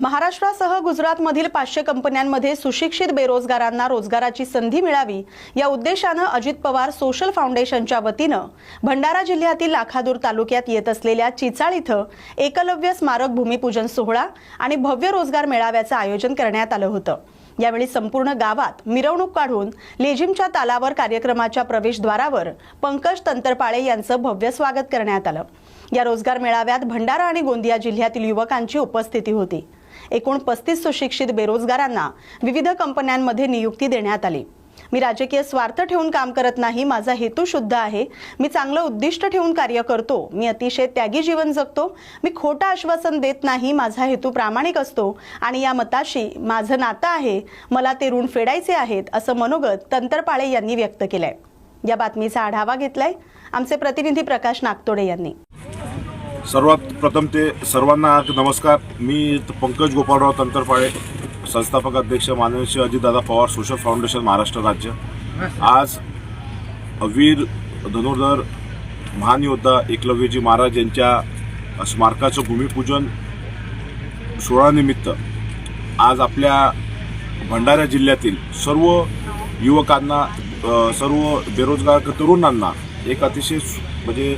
महाराष्ट्रासह गुजरातमधील पाचशे कंपन्यांमध्ये सुशिक्षित बेरोजगारांना रोजगाराची संधी मिळावी या उद्देशानं अजित पवार सोशल फाउंडेशनच्या वतीनं भंडारा जिल्ह्यातील लाखादूर तालुक्यात येत असलेल्या चिचाळ इथं एकलव्य स्मारक भूमिपूजन सोहळा आणि भव्य रोजगार मेळाव्याचं आयोजन करण्यात आलं होतं. यावेळी संपूर्ण गावात मिरवणूक काढून लेझिमच्या तालावर कार्यक्रमाच्या प्रवेशद्वारावर पंकज तंतरपाळे यांचं भव्य स्वागत करण्यात आलं. या रोजगार मेळाव्यात भंडारा आणि गोंदिया जिल्ह्यातील युवकांची उपस्थिती होती. एकूण पस्तीस सुशिक्षित बेरोजगारांना विविध कंपन्यांमध्ये नियुक्ती देण्यात आली. मी राजकीय स्वार्थ ठेवून काम करत नाही माझा हेतू शुद्ध आहे. मी चांगलं उद्दिष्ट ठेवून कार्य करतो. मी अतिशय त्यागी जीवन जगतो. मी खोटं आश्वासन देत नाही माझा हेतू प्रामाणिक असतो. आणि या मताशी माझं नातं आहे. मला ते ऋण फेडायचे आहेत असं मनोगत तंतरपाळे यांनी व्यक्त केलंय. या बातमीचा आढावा घेतलाय आमचे प्रतिनिधी प्रकाश नागतोडे यांनी. सर्वात प्रथम ते सर्वांना नमस्कार. मी पंकज गोपाळराव तंतरपाळे संस्थापक अध्यक्ष माननीय श्री अजितदादा पवार सोशल फाउंडेशन महाराष्ट्र राज्य. आज वीर धनुर्धर महान योद्धा एकलव्यजी महाराज यांच्या स्मारकाचं भूमिपूजन सोहळानिमित्त आज आपल्या भंडारा जिल्ह्यातील सर्व युवकांना सर्व बेरोजगार तरुणांना एक अतिशय म्हणजे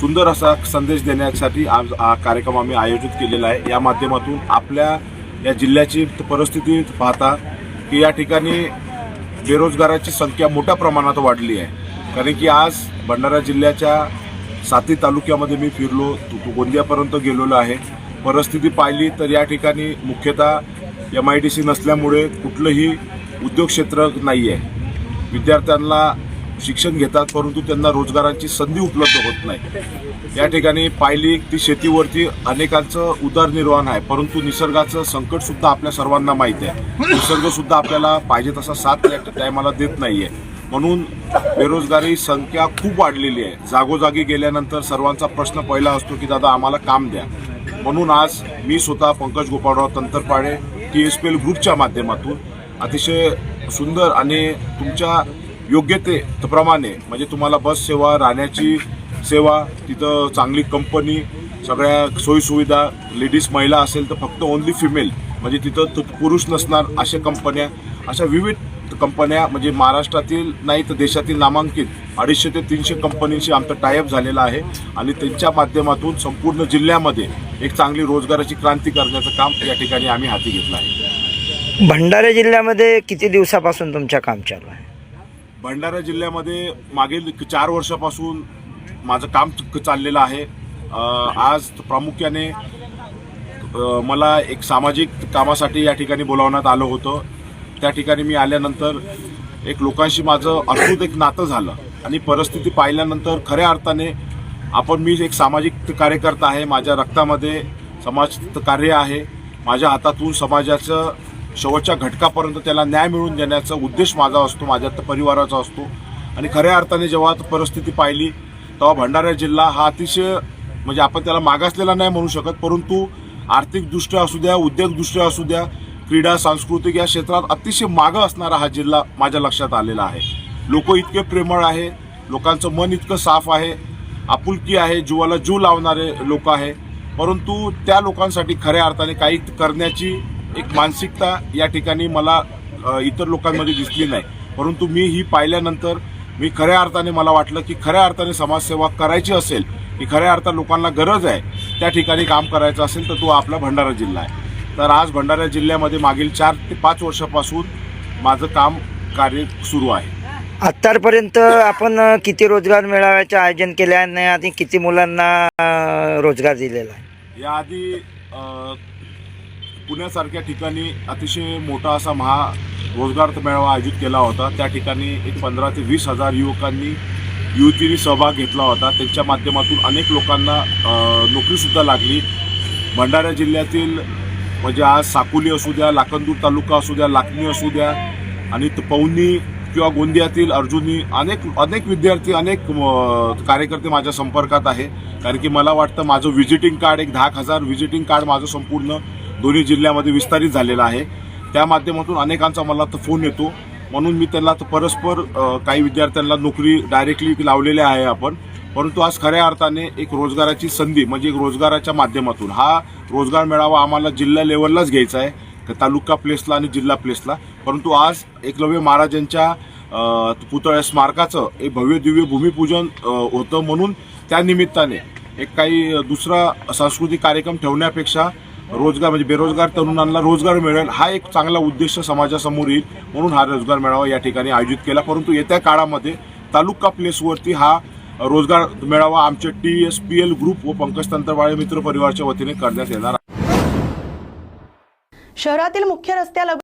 सुंदर असा संदेश देण्यासाठी आज हा कार्यक्रम आम्ही आयोजित केलेला आहे. या माध्यमातून आपल्या या जिल्ह्याची परिस्थिती पाहता की या ठिकाणी बेरोजगाराची संख्या मोठ्या प्रमाणात वाढली आहे. कारण की आज भंडारा जिल्ह्याच्या साती तालुक्यामध्ये मी फिरलो गोंदियापर्यंत गेलेलो आहे. परिस्थिती पाहिली तर या ठिकाणी मुख्यतः एम आय डी सी नसल्यामुळे कुठलंही उद्योग क्षेत्र नाही आहे विद्यार्थ्यांना शिक्षण घेतात परंतु त्यांना रोजगारांची संधी उपलब्ध होत नाही. या ठिकाणी पाहिली ती शेतीवरती अनेकांचं उदरनिर्वाह आहे परंतु निसर्गाचं संकट सुद्धा आपल्या सर्वांना माहीत आहे. निसर्ग सुद्धा आपल्याला पाहिजे तसा साथ टायमाला देत नाहीये. म्हणून बेरोजगारी संख्या खूप वाढलेली आहे. जागोजागी गेल्यानंतर सर्वांचा प्रश्न पहिला असतो की दादा आम्हाला काम द्या. म्हणून आज मी स्वतः Pankaj Gopalrao Tantrapale T S P L ग्रुपच्या माध्यमातून अतिशय सुंदर आणि तुमच्या योग्यतेप्रमाणे म्हणजे तुम्हाला बस सेवा राहण्याची सेवा तिथं चांगली कंपनी सगळ्या सोयीसुविधा लेडीज महिला असेल तर फक्त ओन्ली फिमेल म्हणजे तिथं पुरुष नसणार अशा कंपन्या अशा विविध कंपन्या म्हणजे महाराष्ट्रातील नाही तर देशातील नामांकित अडीचशे ते तीनशे कंपनीशी आमचा टायअप झालेला आहे. आणि त्यांच्या माध्यमातून संपूर्ण जिल्ह्यामध्ये एक चांगली रोजगाराची क्रांती करण्याचं काम या ठिकाणी आम्ही हाती घेतलं आहे. भंडारा जिल्ह्यामध्ये किती दिवसापासून तुमच्या काम चालू आहे? भंडारा जिल्ह्यामध्ये मागील चार वर्षापासून माझं काम चाललेलं आहे. आज प्रामुख्याने मला एक सामाजिक कामासाठी या ठिकाणी बोलावण्यात आलं होतं. त्या ठिकाणी मी आल्यानंतर एक लोकांशी माझं अद्भुत एक नातं झालं आणि परिस्थिती पाहिल्यानंतर खऱ्या अर्थाने आपण मी एक सामाजिक कार्यकर्ता आहे माझ्या रक्तामध्ये समाज कार्य आहे माझ्या हातातून समाजाचं शेवटच्या घटकापर्यंत त्याला न्याय मिळवून देण्याचा उद्देश माझा असतो माझ्या तर परिवाराचा असतो. आणि खऱ्या अर्थाने जेव्हा परिस्थिती पाहिली तेव्हा भंडारा जिल्हा हा अतिशय म्हणजे आपण त्याला मागासलेला नाही म्हणू शकत परंतु आर्थिकदृष्ट्या असू द्या उद्योगदृष्ट्या असू द्या क्रीडा सांस्कृतिक या क्षेत्रात अतिशय मागं असणारा हा जिल्हा माझ्या लक्षात आलेला आहे. लोक इतके प्रेमळ आहे लोकांचं मन इतकं साफ आहे आपुलकी आहे जीवाला जीव लावणारे लोक आहे. परंतु त्या लोकांसाठी खऱ्या अर्थाने काही करण्याची एक मानसिकता या ठिकाणी मला इतर लोकांमध्ये दिसली नाही. परंतु मी ही पाहिल्यानंतर मी खऱ्या अर्थाने मला वाटलं की खऱ्या अर्थाने समाजसेवा करायची असेल की खऱ्या अर्थात लोकांना गरज आहे त्या ठिकाणी काम करायचं असेल तर तो आपला भंडारा जिल्हा आहे. तर आज भंडारा जिल्ह्यामध्ये मागील चार ते पाच वर्षापासून माझं काम कार्य सुरू आहे. आत्तापर्यंत आपण किती रोजगार मेळाव्याचे आयोजन केले आहे आणि किती मुलांना रोजगार दिलेला आहे? याआधी पुण्यासारख्या ठिकाणी अतिशय मोठा असा महा रोजगार मेळावा आयोजित केला होता. त्या ठिकाणी एक पंधरा ते वीस हजार युवकांनी युवतींनी सहभाग घेतला होता. त्यांच्या माध्यमातून अनेक लोकांना नोकरीसुद्धा लागली. भंडारा जिल्ह्यातील म्हणजे आज साकोली असू द्या लाखनदूर तालुका असू द्या लाखनी असू द्या आणि त- पवनी किंवा गोंदियातील अर्जुनी अनेक अनेक विद्यार्थी अनेक कार्यकर्ते माझ्या संपर्कात आहे. कारण की मला वाटतं माझं व्हिजिटिंग कार्ड एक दहा हजार व्हिजिटिंग कार्ड माझं संपूर्ण दोन्ही जिल्ह्यामध्ये विस्तारित झालेला आहे. त्या माध्यमातून अनेकांचा मला तर फोन येतो. म्हणून मी त्यांना तर परस्पर काही विद्यार्थ्यांना नोकरी डायरेक्टली लावलेल्या आहे आपण. परंतु आज खऱ्या अर्थाने एक रोजगाराची संधी म्हणजे एक रोजगाराच्या माध्यमातून हा रोजगार मेळावा आम्हाला जिल्हा लेवललाच घ्यायचा आहे तालुका प्लेसला आणि जिल्हा प्लेसला. परंतु आज एकलव्य महाराजांच्या पुतळ्या स्मारकाचं एक भव्य दिव्य भूमिपूजन होतं म्हणून त्या निमित्ताने एक काही दुसरा सांस्कृतिक कार्यक्रम ठेवण्यापेक्षा रोजगार म्हणजे बेरोजगार तरुणांना रोजगार मिळेल हा एक चांगला उद्देश समाजासमोर येईल म्हणून हा रोजगार मेळावा या ठिकाणी आयोजित केला. परंतु येत्या काळामध्ये तालुका प्लेसवरती हा रोजगार मेळावा आमचे T S P L group व पंकज तंत्रवाळे मित्र परिवारच्या वतीने करण्यात येणार शहरातील मुख्य रस्त्यालगत